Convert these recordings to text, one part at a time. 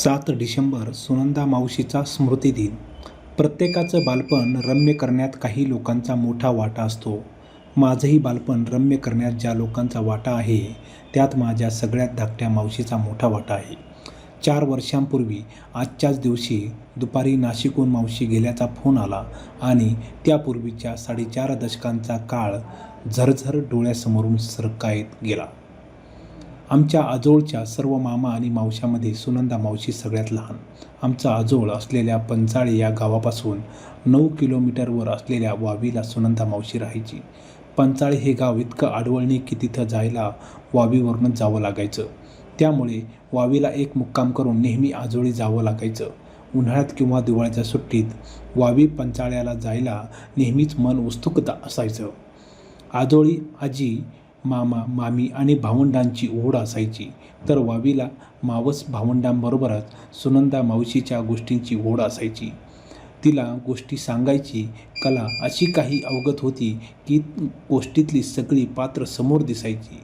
सात डिसेंबर सुनंदा मावशीचा स्मृतिदिन प्रत्येकाचं बालपण रम्य करण्यात काही लोकांचा मोठा वाटा असतो. माझंही बालपण रम्य करण्यात ज्या लोकांचा वाटा आहे त्यात माझ्या सगळ्यात धाकट्या मावशीचा मोठा वाटा आहे. चार वर्षांपूर्वी आजच्याच दिवशी दुपारी नाशिकहून मावशी गेल्याचा फोन आला आणि त्यापूर्वीच्या साडेचार दशकांचा काळ झरझर डोळ्यासमोरून सरकायत गेला. आमच्या आजोळच्या सर्व मामा आणि मावशामध्ये सुनंदा मावशी सगळ्यात लहान. आमचा आजोळ असलेल्या पंचाळे या गावापासून नऊ किलोमीटरवर असलेल्या वावीला सुनंदा मावशी राहायची. पंचाळे हे गाव इतकं आडवळणी की तिथं जायला वावीवरूनच जावं लागायचं. त्यामुळे वावीला एक मुक्काम करून नेहमी आजोळी जावं लागायचं. उन्हाळ्यात किंवा दिवाळीच्या सुट्टीत वावी पंचाळ्याला जायला नेहमीच मन उत्सुकता असायचं. आजोळी आजी मामा मामी आणि भावंडांची ओढ असायची. तर वावीला मावस भावंडांबरोबरच सुनंदा मावशीच्या गोष्टींची ओढ असायची. तिला गोष्टी सांगायची कला अशी काही अवगत होती की गोष्टीतली सगळी पात्र समोर दिसायची.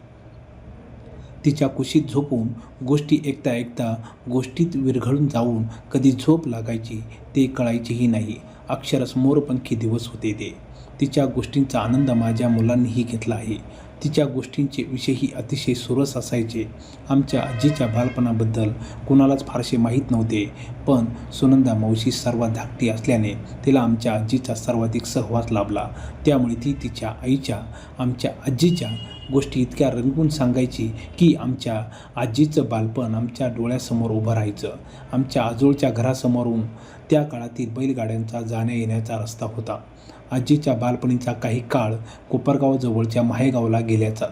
तिच्या कुशीत झोपून गोष्टी ऐकता ऐकता गोष्टीत विरघळून जाऊन कधी झोप लागायची ते कळायचीही नाही. अक्षरस मोरपंखी दिवस होते ते. तिच्या गोष्टींचा आनंद माझ्या मुलांनीही घेतला आहे. तिच्या गोष्टींचे विषयही अतिशय सुरस असायचे. आमच्या आजीच्या बालपणाबद्दल कुणालाच फारसे माहीत नव्हते. पण सुनंदा मावशी सर्वात धाकटी असल्याने तिला आमच्या आजीचा सर्वाधिक सहवास लाभला. त्यामुळे ती तिच्या आईच्या आमच्या आजीच्या गोष्टी इतक्या रंगून सांगायची की आमच्या आजीचं बालपण आमच्या डोळ्यासमोर उभं राहायचं. आमच्या आजोळच्या घरासमोरून त्या काळातील बैलगाड्यांचा जाण्या येण्याचा रस्ता होता. आजीच्या बालपणीचा काही काळ कोपरगावजवळच्या माहेगावला गेल्याचा.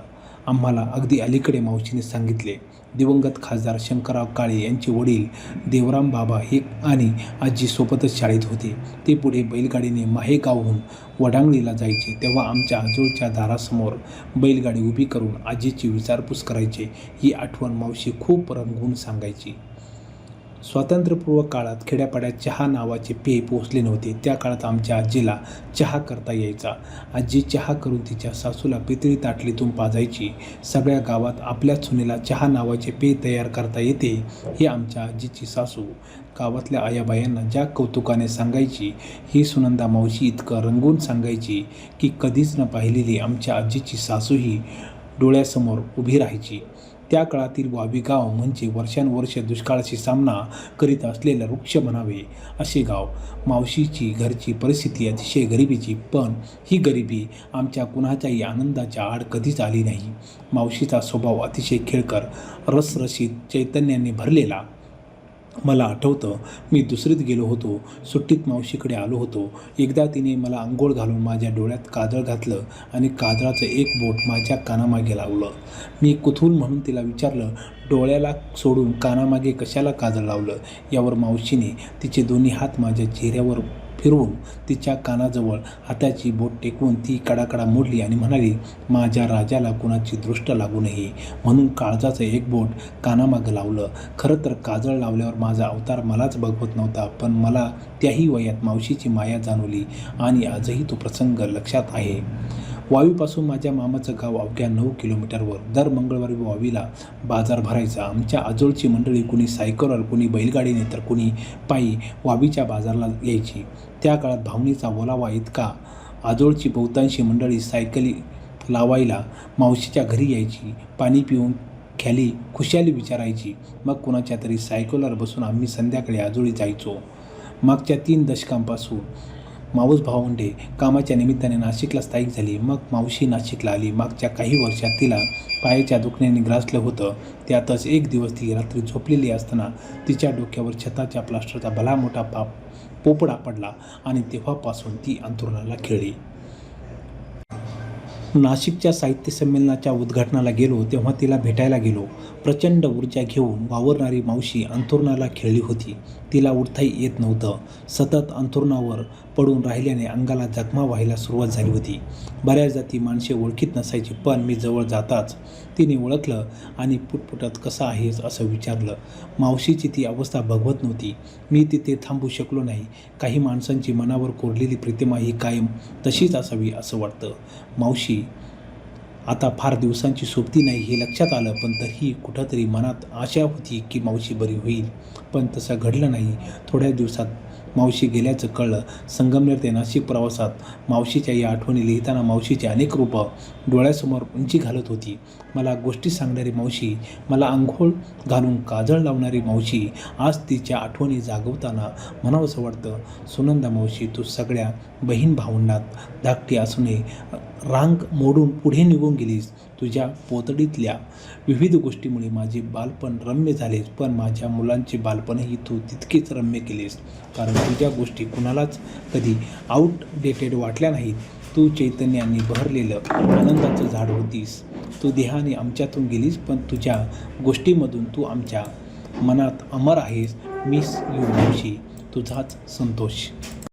आम्हाला अगदी अलीकडे मावशीने सांगितले दिवंगत खासदार शंकरराव काळे यांचे वडील देवराम बाबा हे आणि आजी सोबतच शाळेत होते. ते पुढे बैलगाडीने माहेगावहून वडांगणीला जायचे. तेव्हा आमच्या आजोळच्या दारासमोर बैलगाडी उभी करून आजीची विचारपूस करायचे. ही आठवण मावशी खूप रंगवून सांगायची. स्वातंत्र्यपूर्व काळात खेड्यापाड्यात चहा नावाचे पेय पोहोचले नव्हते. त्या काळात आमच्या आजीला चहा करता यायचा. आजी चहा करून तिच्या सासूला पितळी ताटलीतून पाजायची सगळ्या गावात आपल्या सुनेला चहा नावाचे पेय तयार करता येते हे आमच्या आजीची सासू. गावातल्या आयाबायांना ज्या कौतुकाने सांगायची ही सुनंदा मावशी इतकं रंगून सांगायची की कधीच न पाहिलेली आमच्या आजीची सासूही डोळ्यासमोर उभी राहायची. त्या काळातील वावी गाव म्हणजे वर्षानुवर्ष दुष्काळाशी सामना करीत असलेलं वृक्ष म्हणावे असे गाव. मावशीची घरची परिस्थिती अतिशय गरिबीची पण ही गरिबी आमच्या कुणाच्याही आनंदाच्या आड कधीच आली नाही. मावशीचा स्वभाव अतिशय खेळकर रसरशीत चैतन्याने भरलेला मला आठवतं मी दुसरीत गेलो होतो सुट्टीत मावशीकडे आलो होतो. एकदा तिने मला आंघोळ घालून माझ्या डोळ्यात काजळ घातलं आणि काजळाचं एक बोट माझ्या कानामागे लावलं. मी कुथूल म्हणून तिला विचारलं डोळ्याला सोडून कानामागे कशाला काजळ लावलं? यावर मावशीने तिचे दोन्ही हात माझ्या चेहऱ्यावर फिरवून तिच्या कानाजवळ हाताची बोट टेकवून ती कडाकडा मोडली आणि म्हणाली माझ्या राजाला कुणाची दृष्ट लागू नये. म्हणून काळजाचं एक बोट कानामागं लावलं. खरं तर काजळ लावल्यावर माझा अवतार मलाच बघवत नव्हता पण मला त्याही वयात मावशीची माया जाणवली आणि आजही तो प्रसंग लक्षात आहे. वावीपासून माझ्या मामाचं गाव अवघ्या नऊ किलोमीटरवर दर मंगळवारी वावीला बाजार भरायचा. आमच्या आजोळची मंडळी कुणी सायकलवर कुणी बैलगाडीने तर कुणी पायी वावीच्या बाजारला यायची. त्या काळात भावनीचा ओलावा इतका. आजोळची बहुतांशी मंडळी सायकली लावायला मावशीच्या घरी यायची. पाणी पिऊन ख्याली खुशाली विचारायची. मग कुणाच्या तरी सायकलवर बसून आम्ही संध्याकाळी आजोळी जायचो. मागच्या तीन दशकांपासून माऊस भावंडे कामाच्या निमित्ताने नाशिकला स्थायिक झाली. मग मावशी नाशिकला आली. मागच्या काही वर्षात तिला पायाच्या दुखण्याने ग्रासलं होतं. त्यातच एक दिवस ती रात्री झोपलेली असताना तिच्या डोक्यावर छताच्या प्लास्टरचा भला मोठा पाप पोपडा पडला आणि तेव्हापासून ती अंतरुणाला खेळली. नाशिकच्या साहित्य संमेलनाच्या उद्घाटनाला गेलो तेव्हा तिला भेटायला गेलो. प्रचंड ऊर्जा घेऊन वावरणारी मावशी अंथरुणाला खेळली होती. तिला उठताही येत नव्हतं. सतत अंथरुणावर पडून राहिल्याने अंगाला जखमा व्हायला सुरुवात झाली होती. बऱ्याचदा ती माणसे ओळखीत नसायची पण मी जवळ जाताच तिने ओळखलं आणि पुटपुटत कसं आहेस असं विचारलं. मावशीची ती अवस्था भगवत नव्हती. मी तिथे थांबू शकलो नाही. काही माणसांची मनावर कोरलेली प्रतिमा ही कायम तशीच असावी असं वाटतं. मावशी आता फार दिवसांची सोबती नाही हे लक्षात आलं पण तरीही कुठंतरी मनात आशा होती की मावशी बरी होईल. पण तसं घडलं नाही. थोड्या दिवसात मावशी गेल्याचं कळलं. संगमनेर ते नाशिक प्रवासात मावशीच्या या आठवणी लिहिताना मावशीचे अनेक रूपं डोळ्यासमोर उंची घालत होती. मला गोष्टी सांगणारी मावशी मला आंघोळ घालून काजळ लावणारी मावशी आज तिच्या आठवणी जागवताना म्हणावंसं वाटतं सुनंदा मावशी तू सगळ्या बहीण भावंडात धाकटी असूनही रांग मोडून पुढे निघून गेलीस. तुझ्या पोतडीतल्या विविध गोष्टीमुळे माझे बालपण रम्य झालेस पण माझ्या मुलांचे बालपणही तू तितकेच रम्य केलेस. कारण तुझ्या गोष्टी कुणालाच कधी आउटडेटेड वाटल्या नाहीत. तू चैतन्याने बहरलेलं आनंदाचं झाड होतीस. तू देहाने आमच्यातून गेलीस पण तुझ्या गोष्टीमधून तू आमच्या मनात अमर आहेस. मिस यू तुझाच संतोष.